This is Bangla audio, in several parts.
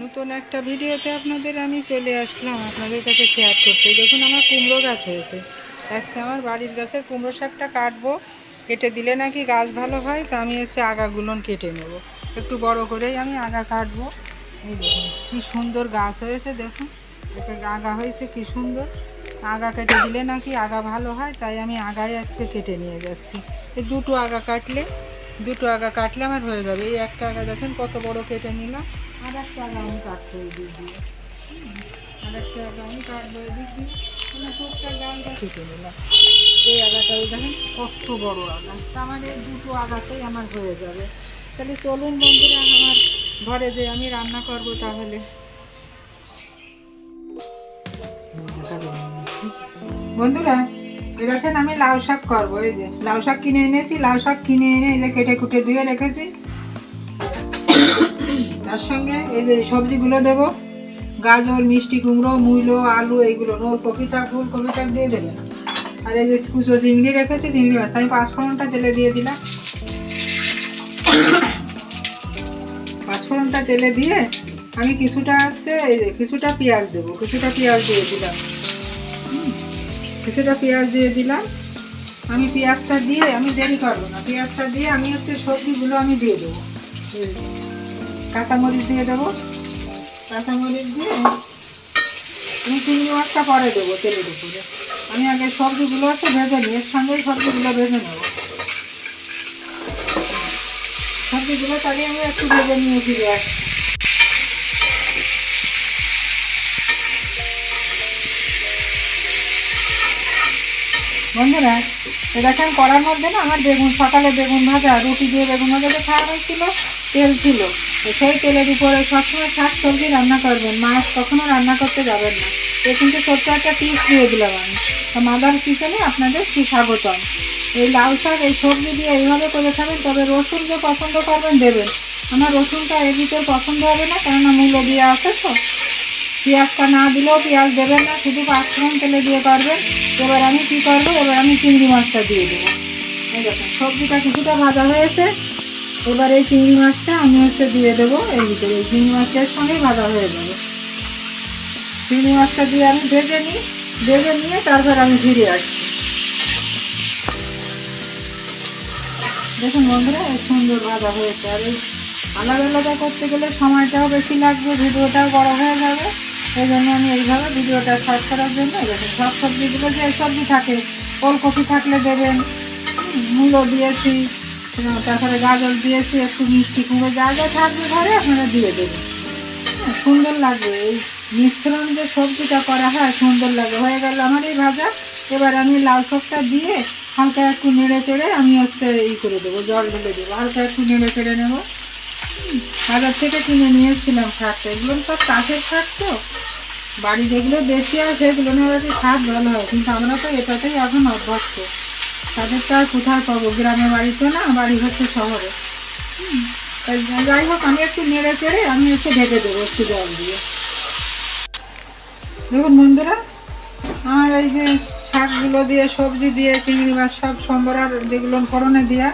নতুন একটা ভিডিওতে আপনাদের আমি চলে আসলাম আপনাদের কাছে শেয়ার করতে। দেখুন, আমার কুমড়ো গাছ হয়েছে। আজকে আমার বাড়ির গাছে কুমড়ো শাকটা কাটবো। কেটে দিলে নাকি গাছ ভালো হয়? তা আমি এসে আগাগুলো কেটে নেব। একটু বড় করেই আমি আগা কাটবো। এই দেখুন, কি সুন্দর গাছ হয়েছে, দেখুন। একটা আগা হয়েছে, কি সুন্দর। আগা কেটে দিলে নাকি আগা ভালো হয়? তাই আমি আগায় আজকে কেটে নিয়ে যাচ্ছি। এই দুটো আগা কাটলে দুটো আগা কাটলে আমার হয়ে যাবে। এই একটা আগা দেখেন কত বড় কেটে নিলাম। আর একটা আগা আমি এই দিক দিয়ে। আর একটা আগা আমি কাটবো দিয়ে। মানে নিলাম। এই ওই দেখেন কত আমার এই দুটো আমার হয়ে যাবে। তাহলে চলুন বন্ধুরা, আমার ঘরে আমি রান্না করব তাহলে। বন্ধুরা দেখেন আমি লাউ শাক করব, এই যে। লাউ শাক কিনে এনেছি, লাউ শাক কিনে এনে এই যে কেটে কুটে ধুয়ে রেখেছি। তার সঙ্গে এই যে সবজিগুলো দেব। গাজর, মিষ্টি কুমড়ো, মূলো, আলু, এইগুলো ওর কপি থাক ফুল কপি থাক দিয়ে দেবেন আর এই যে কুচো চিংড়ি রেখেছি, চিংড়ি মাছ। আমি পাঁচফোড়নটা তেলে দিয়ে দিলাম। পাঁচফোড়নটা তেলে দিয়ে আমি কিছুটা আছে, এই যে কিছুটা পেঁয়াজ দেবো, কিছুটা পেঁয়াজ দিয়ে দিলাম। কিছুটা পেঁয়াজ দিয়ে দিলাম। আমি পেঁয়াজটা দিয়ে আমি দেরি করব না। পেঁয়াজটা দিয়ে আমি হচ্ছে সবজিগুলো আমি দিয়ে দেবো। কাঁচামরিচ দিয়ে দেবো। কাঁচামরিচ দিয়ে আমি চিংড়ি মাছটা পরে দেবো তেলের উপরে। আমি আগে সবজিগুলো হচ্ছে ভেজে নিই। এর সঙ্গেই সবজিগুলো ভেজে নেব। সবজিগুলো তাহলে আমি একটু ভেজে নিয়ে ফিরে আসছি বন্ধুরা এ দেখেন করার মধ্যে না আমার বেগুন, সকালে বেগুন ভাজা, রুটি দিয়ে বেগুন ভাজা যে খাওয়া হয়েছিল, তেল ছিল। তো সেই তেলের উপরে সবসময় শাক সবজি রান্না করবেন। মাছ কখনো রান্না করতে যাবেন না। এ কিন্তু ছোট্ট একটা টিপস দিয়ে দিলাম আমি। তো মাদার কিচেনে আপনাদের সুস্বাগতম। এই লাউ শাক, এই সবজি দিয়ে এইভাবে করে খাবেন, তবে রসুন যে পছন্দ করবেন দেবেন। আমার রসুনটা ভিতরে পছন্দ হবে না, কেননা মূল্য দিয়ে আছে তো। পেঁয়াজটা না দিলেও পেঁয়াজ দেবেন না, শুধু পাঁচফোড়ন তেলে দিয়ে করবেন এবার আমি কী করব? এবার আমি চিংড়ি মাছটা দিয়ে দেবো। এই দেখুন, সবজিটা কিছুটা ভাজা হয়েছে। এবার এই চিংড়ি মাছটা আমি হচ্ছে দিয়ে দেবো এর ভিতরে। এই চিংড়ি মাছের সঙ্গে ভাজা হয়ে যাবে। চিংড়ি মাছটা দিয়ে আমি ভেজে নিই। ভেজে নিয়ে তারপর আমি ফিরে আসছি। দেখুন বন্ধুরা এই সুন্দর ভাজা হয়েছে। আর এই আলাদা আলাদা করতে গেলে সময়টাও বেশি লাগবে ভিডিওটাও বড় হয়ে যাবে। এই জন্য আমি এইভাবে ভিডিওটা শর্ট করার জন্য দেখুন সব সবজিগুলো যে সবজি থাকে ওলকপি থাকলে দেবেন মূলো দিয়েছি তারপরে গাজর দিয়েছি একটু মিষ্টি কুমড়ো যা যা থাকবে ঘরে আপনারা দিয়ে দেবেন। হ্যাঁ, সুন্দর লাগবে। এই মিশ্রণ যে সবজিটা করা হয় সুন্দর লাগে হয়ে গেল আমার এই ভাজা। এবার আমি লাউ শাকটা দিয়ে হালকা একটু নেড়ে চেড়ে আমি হচ্ছে ই করে দেবো জল ঢেলে দেবো। হালকা একটু নেড়ে চেড়ে নেব। বাজার থেকে কিনে নিয়ে এসেছিলাম শাকটা এগুলো সব চাষের শাক তো। বাড়ি যেগুলো দেশি হয় সেগুলো না হচ্ছে স্বাদ ভালো হয়? কিন্তু আমরা তো এটাতেই এখন অভ্যস্ত। তাদের তো আর কোথায় পাবো? গ্রামের বাড়িতে না, বাড়ি হচ্ছে শহরে। যাই হোক, আমি একটু নেড়ে চেড়ে আমি একটু ঢেকে দেবো একটু জল দিয়ে। দেখুন বন্ধুরা, আমার এই যে শাকগুলো দিয়ে, সবজি দিয়ে, চিংড়ি মাছ, সব সম্বর আর যেগুলো ফোড়নে দিয়া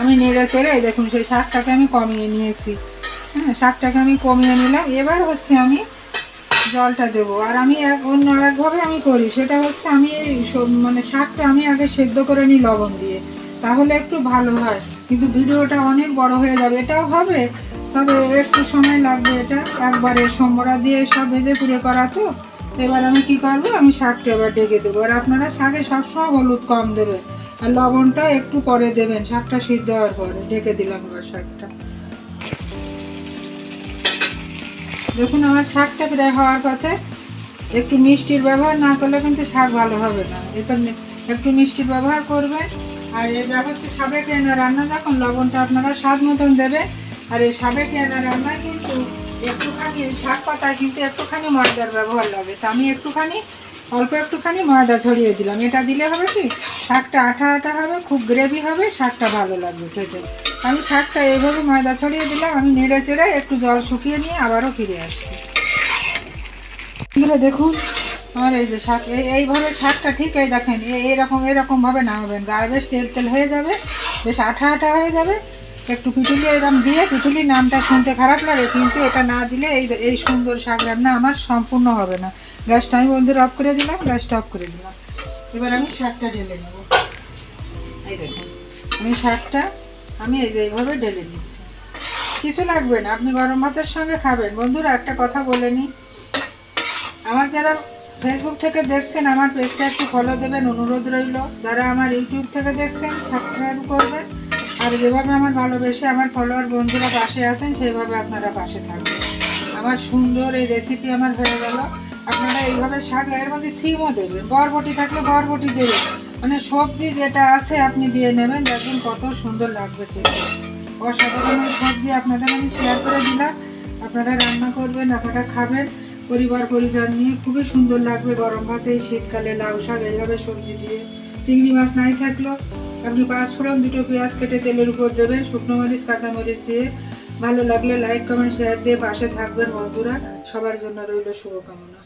আমি নেড়ে চেড়ে দেখুন, সেই শাকটাকে আমি কমিয়ে নিয়েছি। হ্যাঁ শাকটাকে আমি কমিয়ে নিলাম। এবার হচ্ছে আমি জলটা দেবো। আর আমি এক অন্য আরেকভাবে আমি করি। সেটা হচ্ছে আমি মানে শাকটা আমি আগে সেদ্ধ করে নিই লবণ দিয়ে। তাহলে একটু ভালো হয়। কিন্তু ভিডিওটা অনেক বড় হয়ে যাবে। এটাও হবে। তবে একটু সময় লাগবে এটা। একবারে সম্বরা দিয়ে সব ভেজে পুড়ে করা তো। এবার আমি কি করব? আমি শাকটা এবার ডেকে দেবো। আর আপনারা শাকে সবসময় হলুদ কম দেবেন। আর লবণটা একটু পরে দেবেন, শাকটা সিদ্ধ হওয়ার পরে। ঢেকে দিলাম এবার শাকটা। দেখুন, আমার শাকটা প্রায় হওয়ার পথে একটু মিষ্টির ব্যবহার না করলে কিন্তু শাক ভালো হবে না। এটা একটু মিষ্টির ব্যবহার করবেন, আর এটা হচ্ছে সাবেক এনা রান্না, যখন লবণটা আপনারা স্বাদ মতন দেবে আর এই সাবেক এনা রান্নায় কিন্তু একটুখানি শাক পাতায় কিন্তু একটুখানি ময়দার ব্যবহার লাগে। তা আমি একটুখানি অল্প একটুখানি ময়দা ছড়িয়ে দিলাম। এটা দিলে হবে কি? শাকটা আঠা আঠা হবে, খুব গ্রেভি হবে, শাকটা ভালো লাগবে খেতে। আমি শাকটা এইভাবে ময়দা ছড়িয়ে দিলাম, আমি নেড়ে চেড়ে একটু জল শুকিয়ে নিয়ে আবারও ফিরে আসছি। দেখুন, আমার এই যে শাক, এই এইভাবে শাকটা ঠিক এই দেখেন এরকম এরকমভাবে নামাবেন। গায়ে বেশ তেল তেল হয়ে যাবে, বেশ আঠা আঠা হয়ে যাবে। একটু পিটুলি এরকম দিয়ে পিটুলি নামটা শুনতে খারাপ লাগে, কিন্তু এটা না দিলে এই এই সুন্দর শাক রান্না আমার সম্পূর্ণ হবে না। গ্যাসটা আমি বন্ধুরা অফ করে দিলাম, গ্যাসটা অফ করে দিলাম। এবার আমি শাকটা ঢেলে নেব। এই দেখুন, আমি শাকটা, আমি এই যে এইভাবে ঢেলে দিচ্ছি। কিছু লাগবে না, আপনি গরম ভাতের সঙ্গে খাবেন। বন্ধুরা, একটা কথা বলে নিই। আমার যারা ফেসবুক থেকে দেখছেন, আমার পেজটা একটু ফলো দেবেন, অনুরোধ রইল। যারা আমার ইউটিউব থেকে দেখছেন সাবস্ক্রাইব করবেন। আর যেভাবে আমার ভালোবেসে আমার ফলোয়ার বন্ধুরা পাশে আছেন সেইভাবে আপনারা পাশে থাকবেন। আমার সুন্দর এই রেসিপি আমার হয়ে গেল। আপনারা এইভাবে শাক এর মধ্যে সিমও দেবেন, বরবটি থাকলে বরবটি দেবেন। মানে সবজি যেটা আছে আপনি দিয়ে নেবেন দেখুন কত সুন্দর লাগবে অসাধারণ সবজি আপনাদের আমি শেয়ার করে দিলাম। আপনারা রান্না করবেন, আপনারা খাবেন, পরিবার পরিজন নিয়ে খুবই সুন্দর লাগবে গরম ভাতে, শীতকালে লাউ শাক, এইভাবে সবজি দিয়ে। চিংড়ি মাছ নাই থাকলেও আপনি পাঁচ ফোড়ন, দুটো পেঁয়াজ কেটে তেলের উপর দেবেন, শুকনো মরিচ কাঁচামরিচ দিয়ে। ভালো লাগলে লাইক কমেন্ট শেয়ার দিয়ে পাশে থাকবেন বন্ধুরা। সবার জন্য রইল শুভকামনা।